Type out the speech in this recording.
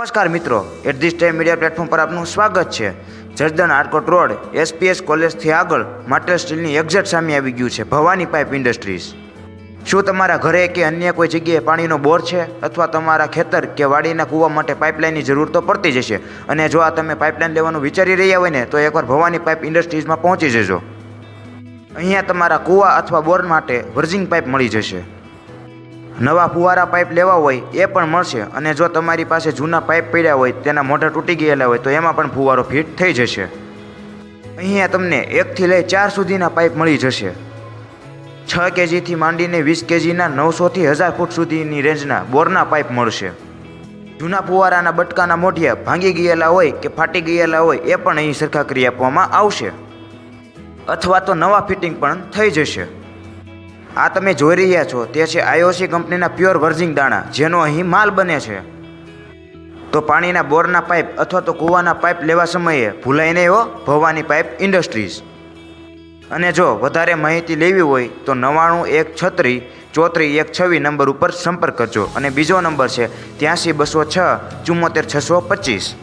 નમસ્કાર મિત્રો, at this time media platform પર આપનું સ્વાગત છે. જર્દન આરકોટ રોડ, એસપીએસ કોલેજથી આગળ માટેલ સ્ટીલની એક્ઝેક્ટ સામે આવી ગયું છે, ભવાની પાઇપ ઇન્ડસ્ટ્રીઝ. શું તમારા ઘરે કે અન્ય કોઈ જગ્યાએ પાણીનો બોર છે? અથવા તમારા ખેતર કે વાડીના કૂવા માટે પાઇપલાઇનની જરૂર તો પડતી જ હશે. અને જો આ તમે પાઇપલાઇન લેવાનું વિચારી રહ્યા હોય ને, તો એકવાર ભવાની પાઇપ ઇન્ડસ્ટ્રીઝમાં પહોંચી જજો. અહીંયા તમારા કૂવા અથવા બોર માટે વર્જિંગ પાઇપ મળી જશે. નવા ફુવારા પાઇપ લેવા હોય એ પણ મળશે અને જો તમારી પાસે જૂના પાઇપ પડ્યા હોય, તેના મોઢા તૂટી ગયેલા હોય, તો એમાં પણ ફુવારો ફિટ થઈ જશે. અહીંયા તમને એકથી લઈ ચાર સુધીના પાઇપ મળી જશે. છ કેજીથી માંડીને વીસ કેજીના નવસોથી હજાર ફૂટ સુધીની રેન્જના બોરના પાઇપ મળશે. જૂના ફુવારાના બટકાના મોઢિયા ભાંગી ગયેલા હોય કે ફાટી ગયેલા હોય, એ પણ અહીં સરખા કરી આપવામાં આવશે. અથવા તો નવા ફિટિંગ પણ થઈ જશે. આ તમે જોઈ રહ્યા છો, તે છે આઈઓસી કંપનીના પ્યોર વર્જિંગ દાણા, જેનો અહીં માલ બને છે. તો પાણીના બોરના પાઇપ અથવા તો કૂવાના પાઇપ લેવા સમયે ભૂલાઈ નહીં હો, ભવાની પાઇપ ઇન્ડસ્ટ્રીઝ. અને જો વધારે માહિતી લેવી હોય, તો નવ્વાણું એક છત્રી ચોત્રી એક છવ્વી નંબર ઉપર સંપર્ક કરજો. અને બીજો નંબર છે ત્યાંસી બસો છ ચુમ્મોતેર છસો પચીસ.